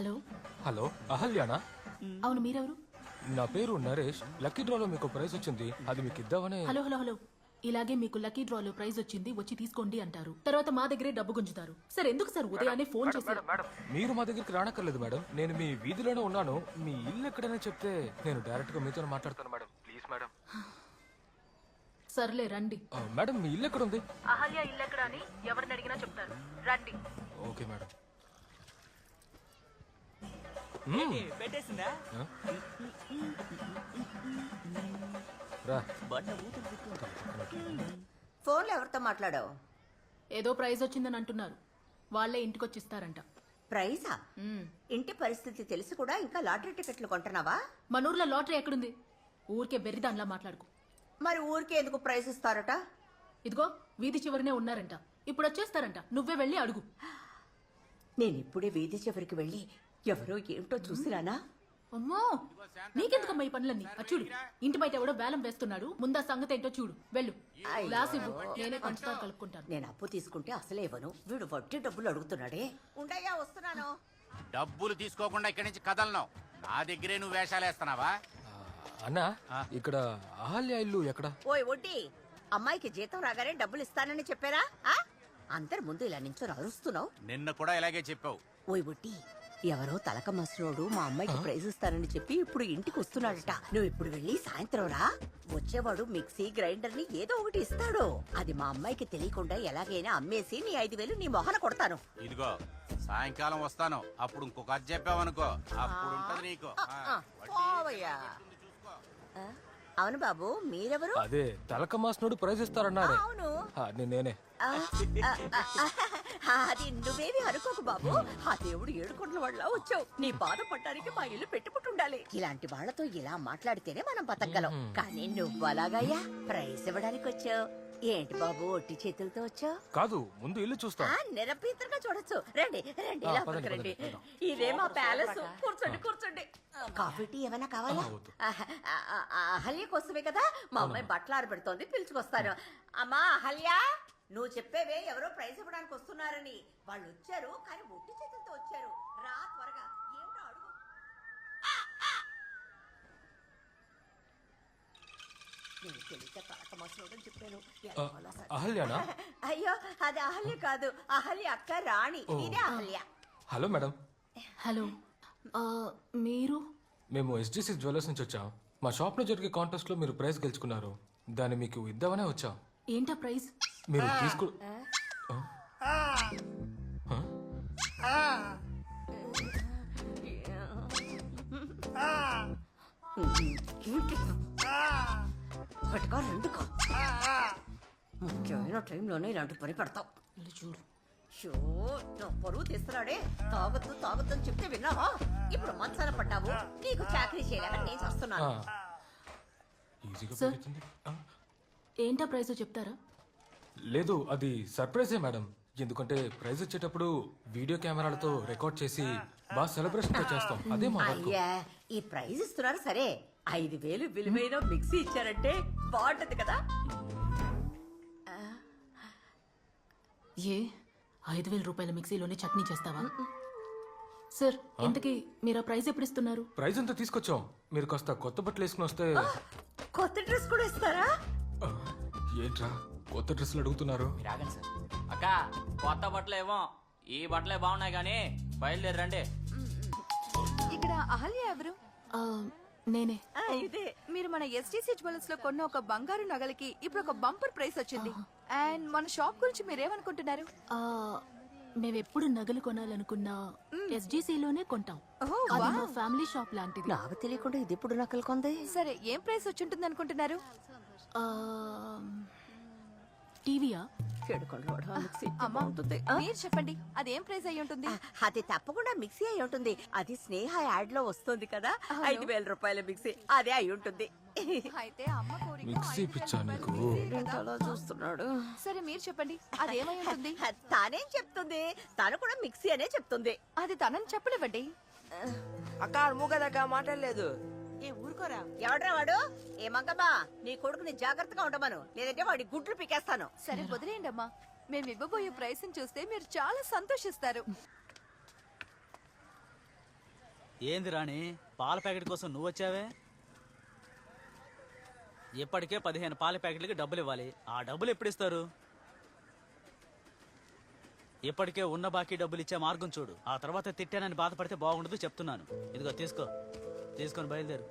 Hello. Hello అహల్యానా? అవును మీరెవరు? నా పేరు నరేష్. లక్కీ డ్రాలో మీకు ప్రైజ్ వచ్చింది. అది మీకు ఇద్దామని హలో హలో హలో. ఇలాగే మీకు లక్కీ డ్రాలో ప్రైజ్ వచ్చింది వచ్చి తీసుకోండి అంటారు. తర్వాత మా దగ్గరే డబ్బు గుంజుతారు. సార్ ఎందుకు సార్ ఉదయాన్నే ఫోన్ చేశారు? మీరు మా దగ్గరికి రానక్కర్లేదు మేడం. నేను మీ వీధిలోనే ఉన్నాను. మీ ఇల్లు ఎక్కడైనా చెప్తే నేను డైరెక్ట్గా మీతో మాట్లాడతాను మేడం. Please madam. సర్లే రండి. మేడం మీ ఇల్లు ఎక్కడ ఉంది అహల్య ఇల్లు ఎక్కడ అని ఎవరిని అడిగినా చెప్తారు. రండి. Okay madam. పెట్టేసిందా. ఫోన్లో ఎవరితో మాట్లాడావు? ఏదో ప్రైజ్ వచ్చిందని అంటున్నారు. వాళ్ళే ఇంటికొచ్చి ఇస్తారంట ప్రైజా. ఇంటి పరిస్థితి తెలిసి కూడా ఇంకా లాటరీ టికెట్లు కొంటున్నావా? మన ఊర్లో లాటరీ ఎక్కడుంది? ఊరికే బెర్రిదాన్లా మాట్లాడుకో. మరి ఊరికే ఎందుకు ప్రైజ్ ఇస్తారట? ఇదిగో వీధి చివరినే ఉన్నారంట. ఇప్పుడు వచ్చేస్తారంట. నువ్వే వెళ్ళి అడుగు. నేను ఇప్పుడే వీధి చివరికి వెళ్ళి ఎవరో ఏమిటో చూసిరానా? అమ్మో! నీకెందుకమ్మా ఈ పనులన్నీ? అది చూడు ఇంటి బయట ఎవడో వేలం వేస్తున్నాడు ముందా సంగతి ఏంటో చూడు వెళ్ళు. గ్లాస్ ఇవ్వు నేనే పంచుతాను కలుపుకుంటాను. నేను అప్పు తీసుకుంటే అసలే ఇవ్వను. వీడు వడ్డీ డబ్బులు అడుగుతున్నాడే. ఉండయ్యా వస్తున్నాను. డబ్బులు తీసుకోకుండా ఇక్కడి నుంచి కదలను. నా దగ్గరే నువ్వు వేషాలు వేస్తున్నావా? ఆ, అన్నా ఇక్కడ అహల్య ఇల్లు ఎక్కడ? ఓయ్ వడ్డీ అమ్మాయికి జీతం రాగానే డబ్బులు ఇస్తానని చెప్పారా? ఆ? అందరి ముందు ఇలా నించొని అరుస్తున్నావు. నిన్న కూడా ఇలాగే చెప్పావు. ఓయ్ వడ్డీ ఎవరో తలక మసలోడు మా అమ్మాయికి ప్రైజ్ ఇస్తానని చెప్పి ఇప్పుడు ఇంటికి వస్తున్నాడట. నువ్వు ఇప్పుడు వెళ్ళి సాయంత్రం రా. వచ్చేవాడు మిక్సీ గ్రైండర్ని ఏదో ఒకటి ఇస్తాడు. అది మా అమ్మాయికి తెలియకుండా ఎలాగైనా అమ్మేసి నీ ఐదు వేలు నీ మొహన కొడతాను. ఇదిగో సాయంకాలం వస్తాను. అప్పుడు ఇంకొక అది చెప్పావనుకో అప్పుడు ఉంటది నీకు. పోవయ్యా. అవును బాబు మీరెవరు? అదే తలక మాసినోడు ప్రైజ్ ఇస్తారన్నారే అవును. ఆ, నేను అది నువ్వేమి అనుకోకు బాబు. ఆ దేవుడు ఏడుకొండల వల్ల వచ్చావు. నీ బాధపడడానికి మా ఇల్లు పెట్టుకుంటుండాలి. ఇలాంటి వాళ్ళతో ఇలా మాట్లాడితేనే మనం బతకగలం. కానీ నువ్వు అలాగయ్యా ప్రైజ్ ఇవ్వడానికి వచ్చావు ఏంటి బాబు ఒట్టి చేతులతో వచ్చావు? కాదు ముందు ఇల్లు చూస్తా. ఆ, నిరభ్యంతరంగా చూడొచ్చు. రండి రండి ఇలా రండి. ఇదే మా ప్యాలెస్. కూర్చోండి కూర్చోండి. కాఫీ టీ ఏమైనా కావాలా? అహల్య కోసమే కదా? మా అమ్మాయి బట్టలు ఆరబెడుతోంది పిలుచుకొస్తాను అమ్మా అహల్య నువ్వు చెప్పేవే ఎవరో ప్రైజ్ ఇవ్వడానికి వస్తున్నారని. వాళ్ళు వచ్చారు కానీ ఒట్టి చేతులతో వచ్చారు రా త్వరగా ఏమిటో అడుగు నేను తెలియక తలక మసలోడని చెప్పాను? ఆ, ఎలాగోలా సరే. అహల్యానా? అయ్యో అది అహల్య కాదు. అహల్య అక్క రాణి. ఇదే అహల్య. Hello madam. హలో. ఆ, మీరు? మేము ఎస్డిసి జ్యువెలర్స్ నుంచి వచ్చాం. మా షాప్లో జరిగే కాంటెస్ట్లో మీరు ప్రైజ్ గెలుచుకున్నారు. దాన్ని మీకు ఇద్దామనే వచ్చాం. ఏంటా ప్రైజ్? మీరు తీసుకో ఆ? ఆ? ఒకటిగా రెండుగా ముఖ్యమైన టైంలోనే ఇలాంటి పని పెడతావు. చూడు. షో నా పరువు తీస్తున్నాడే. తాగొద్దు తాగొద్దు అని చెప్తే విన్నావా? ఇప్పుడు మంచాన పడ్డావు. నీకు చాకరీ చేయలేక నేను. వస్తున్నాను సార్. ఏంటా ప్రైజ్ చెప్తారా? లేదు అది సర్ప్రైజే మేడం. ఎందుకంటే ప్రైజ్ వచ్చేటప్పుడు వీడియో కెమెరాలతో రికార్డ్ చేసి బాగా సెలబ్రేషన్తో చేస్తాం. అదే మా వర్క్. అయ్యా ఈ ప్రైజ్ ఇస్తున్నారు సరే. ఐదు వేలు విలువైన మిక్సీ ఇచ్చారంటే బాగుంటది కదా. ఏ ఐదు వేల రూపాయల మిక్సీలోనే చట్నీ చేస్తావా? సార్ ఇంతకీ మీరు ఆ ప్రైజ్ ఎప్పుడు ఇస్తున్నారు? ప్రైజ్ అంతా తీసుకొచ్చాం. మీరు కాస్త కొత్త బట్టలు వేసుకుని వస్తే కొత్త డ్రెస్ కూడా ఇస్తారా? ఏంట్రా? కొత్త డ్రెస్సులు అడుగుతున్నారు. మీరు ఆగండి సార్. అక్క కొత్త బట్టలు ఏమో ఈ బట్టలే బాగున్నాయి కానీ బయలుదేరి రండి. ఇక్కడ అహల్య ఎవరు? ఆ, నేనే. ఇదే. మీరు మన ఎస్టీసీ జ్యువెలర్స్లో కొన్న ఒక బంగారు నగలకి ఇప్పుడు ఒక బంపర్ ప్రైస్ వచ్చింది. అండ్ మన షాప్ గురించి మీరేమనుకుంటున్నారు? ఆ, మేమెప్పుడు నగలు కొనాలనుకున్నా SGC లోనే కొంటాం. ఓహో, అది మా ఫ్యామిలీ షాప్ లాంటిది. నాకు తెలియకుండా ఇది ఇప్పుడు నకలు కొంది? సరే ఏం ప్రైస్ వచ్చి ఉంటుంది అనుకుంటున్నారు ఆ, టీవీయా? అమ్మా మీరు చెప్పండి అది ఏం ప్రైస్ అయి ఉంటుంది? అది తప్పకుండా మిక్సీ అయి ఉంటుంది. అది స్నేహ యాడ్లో వస్తుంది కదా. ఐదు వేల రూపాయల మిక్సీ అదే అయి ఉంటుంది. అయితే అమ్మ కోరిక మిక్సీ ఐదు వేల పిచ్చా రూపాయల నీకు? మిక్సీ కదా. ఏంటి అలా చూస్తున్నాడు? సరే మీరు చెప్పండి అది ఏమై ఉంటుంది? తానేం చెప్తుంది? తను కూడా మిక్సీ అనే చెప్తుంది. అది తనని చెప్పనివ్వండి. అక్క మూగదక్క మాట్లాడలేదు ఎవడ్రా వాడు? ఏ మంగమ్మా నీ కొడుకుని జాగ్రత్తగా ఉండమను. లేదంటే వాడి గుడ్లు పీకేస్తాను. సరే వదిలేయండి అమ్మా మేము ఇవ్వబోయే ప్రైస్ చూస్తే మీరు చాలా సంతోషిస్తారు. ఏంది రాణి పాల ప్యాకెట్ కోసం నువ్వు వచ్చావే? ఇప్పటికే పదిహేను పాల ప్యాకెట్లకి డబ్బులు ఇవ్వాలి. ఆ డబ్బులు ఎప్పుడు ఇస్తారు? ఇప్పటికే ఉన్న బాకీ డబ్బులు ఇచ్చే మార్గం చూడు. ఆ తర్వాత తిట్టానని బాధపడితే బాగుండదు చెప్తున్నాను. ఇదిగో తీసుకో. తీసుకొని బయలుదేరు.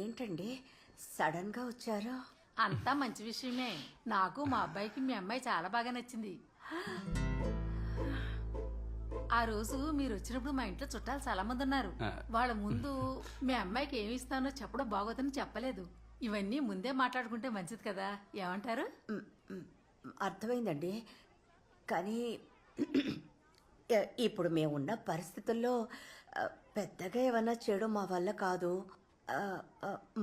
ఏంటండి? సడన్గా వచ్చారు? అంతా మంచి విషయమే. నాకు మా అబ్బాయికి మీ అమ్మాయి చాలా బాగా నచ్చింది. ఆ రోజు మీరు వచ్చినప్పుడు మా ఇంట్లో చుట్టాలు చాలా మంది ఉన్నారు. వాళ్ళ ముందు మీ అమ్మాయికి ఏమి ఇస్తానో చెప్పడం బాగోదని చెప్పలేదు. ఇవన్నీ ముందే మాట్లాడుకుంటే మంచిది కదా. ఏమంటారు? అర్థమైందండి. కానీ ఇప్పుడు మేమున్న పరిస్థితుల్లో పెద్దగా ఏమన్నా చేయడం మా వల్ల కాదు.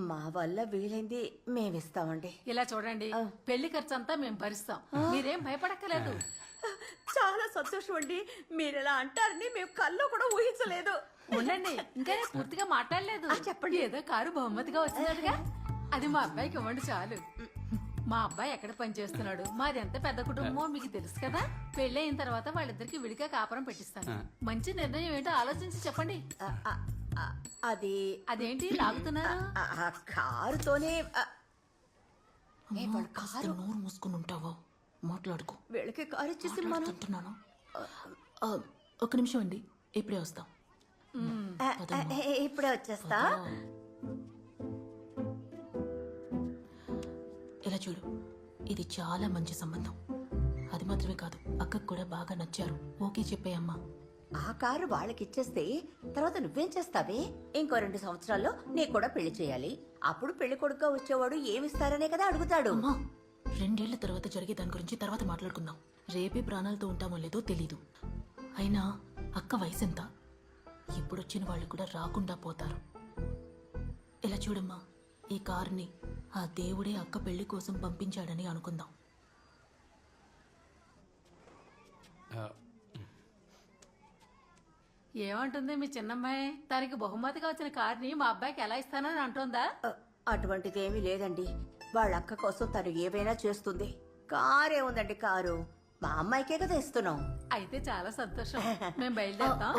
మా వల్ల వీలైంది మేమిస్తామండి. ఇలా చూడండి పెళ్ళి ఖర్చు అంతా మేము భరిస్తాం మీరేం భయపడక్కలేదు చాలా సంతోషం అండి మీరు ఇలా అంటారని మేము కల్లో కూడా ఊహించలేదు. ఉండండి ఇంకా పూర్తిగా మాట్లాడలేదు. చెప్పండి. ఏదో కారు బహుమతిగా వచ్చినట్టుగా అది మా అబ్బాయికి ఇవ్వండి చాలు. మా అబ్బాయి ఎక్కడ పనిచేస్తున్నాడు మాది ఎంత పెద్ద కుటుంబమో మీకు తెలుసు కదా? పెళ్ళి అయిన తర్వాత వాళ్ళిద్దరికి విడిగా కాపురం పెట్టిస్తాను. మంచి నిర్ణయం ఏంటో ఆలోచించి చెప్పండి. అది అదేంటి? లాగుతున్నారు? కారుతోనే కారు? నోరు మూసుకుని ఉంటావా? మాట్లాడుకో. వీళ్ళకి కారు ఇచ్చేసి మనం ఒక్క నిమిషం అండి. ఇప్పుడే వస్తాం. ఇప్పుడే వచ్చేస్తా? ఇలా చూడు. ఇది చాలా మంచి సంబంధం. అది మాత్రమే కాదు అక్కకు కూడా బాగా నచ్చారు. ఓకే చెప్పేయమ్మా ఆ కారు వాళ్ళకి ఇచ్చేస్తే తర్వాత నువ్వేం చేస్తావే? ఇంకో రెండు సంవత్సరాల్లో నీకు కూడా పెళ్ళి చేయాలి. అప్పుడు పెళ్ళి కొడుకుగా వచ్చేవాడు ఏమిస్తారనే కదా అడుగుతాడు. అమ్మా రెండేళ్ళ తర్వాత జరిగే దాని గురించి తర్వాత మాట్లాడుకుందాం. రేపే ప్రాణాలతో ఉంటామో లేదో తెలీదు. అయినా అక్క వయసు ఎంత ఇప్పుడొచ్చిన వాళ్ళు కూడా రాకుండా పోతారు. ఇలా చూడమ్మా ఈ కారుని ఆ దేవుడే అక్క పెళ్ళి కోసం పంపించాడని అనుకుందాం. ఏమంటుంది మీ చిన్నమ్మాయి? తనకి బహుమతిగా వచ్చిన కార్ని మా అబ్బాయికి ఎలా ఇస్తానని అంటోందా? అటువంటిది ఏమీ లేదండి. వాళ్ళ అక్క కోసం తను ఏవైనా చేస్తుంది. కారే ఉందండి కారు. మా అమ్మాయికే కదా ఇస్తున్నాం. అయితే చాలా సంతోషం. మేము బయలుదేరుతాం?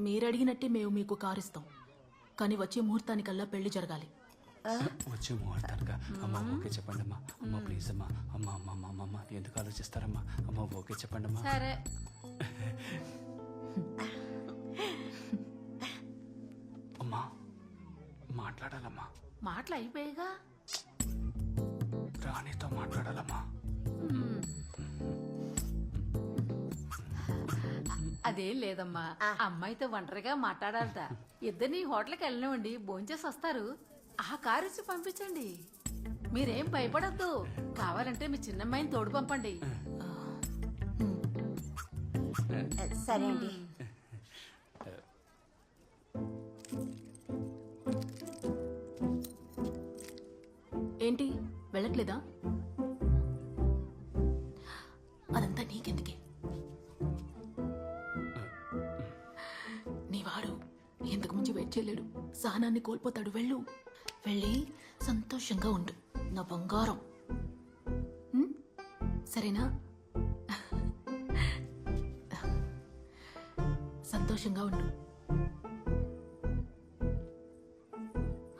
మీరు అడిగినట్టే మేము మీకు కారు ఇస్తాం కానీ వచ్చే ముహూర్తానికల్లా పెళ్ళి జరగాలి. వచ్చే ముహూర్తానిక? అమ్మ ఓకే చెప్పండి అమ్మా అమ్మ ప్లీజ్ అమ్మా. అమ్మ అమ్మ అమ్మ అమ్మ అమ్మ. ఎందుకు ఆలోచిస్తారమ్మా? అమ్మ ఓకే చెప్పండి అమ్మా సరే. అమ్మా మాట్లాడాలమ్మా. మాటలు అయిపోయాగా రాణితో మాట్లాడాలమ్మా. అదేం లేదమ్మా. అమ్మాయితో ఒంటరిగా మాట్లాడాలట. ఇద్దరిని హోటల్కి వెళ్ళనివ్వండి భోంచేసి వస్తారు. ఆ కారు ఇచ్చి పంపించండి. మీరేం భయపడద్దు. కావాలంటే మీ చిన్నమ్మాయిని తోడు పంపండి. సరే అండి. ఏంటి? వెళ్ళట్లేదా? సహనాన్ని కోల్పోతాడు. వెళ్ళు. వెళ్ళి సంతోషంగా ఉండు. నా బంగారం. సరేనా? సంతోషంగా ఉండు.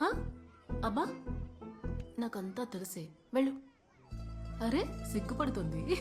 ఆ? అబ్బా! నాకంతా తెలిసే. వెళ్ళు. అరే సిగ్గుపడుతుంది.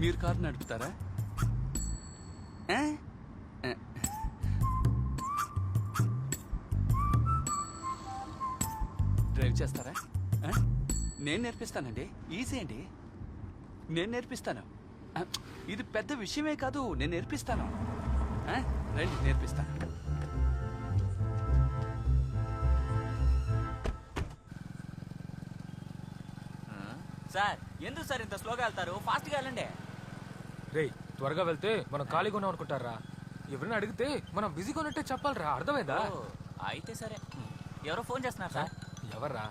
మీరు కారు నడుపుతారా? డ్రైవ్ చేస్తారా? నేను నేర్పిస్తానండి. ఈజీ అండి. నేను నేర్పిస్తాను. ఇది పెద్ద విషయమే కాదు నేను నేర్పిస్తాను. రండి నేర్పిస్తాను సార్ ఎందుకు సార్ ఇంత స్లోగా వెళ్తారు? ఫాస్ట్గా వెళ్ళండి. రేయ్ త్వరగా వెళ్తే మనం ఖాళీగా ఉన్నాం అనుకుంటారా? ఎవరైనా అడిగితే మనం బిజీగా ఉన్నట్టే చెప్పాలిరా. అర్థమైందా? అయితే సరే. ఎవరో ఫోన్ చేస్తున్నారు సార్. ఎవర్రా?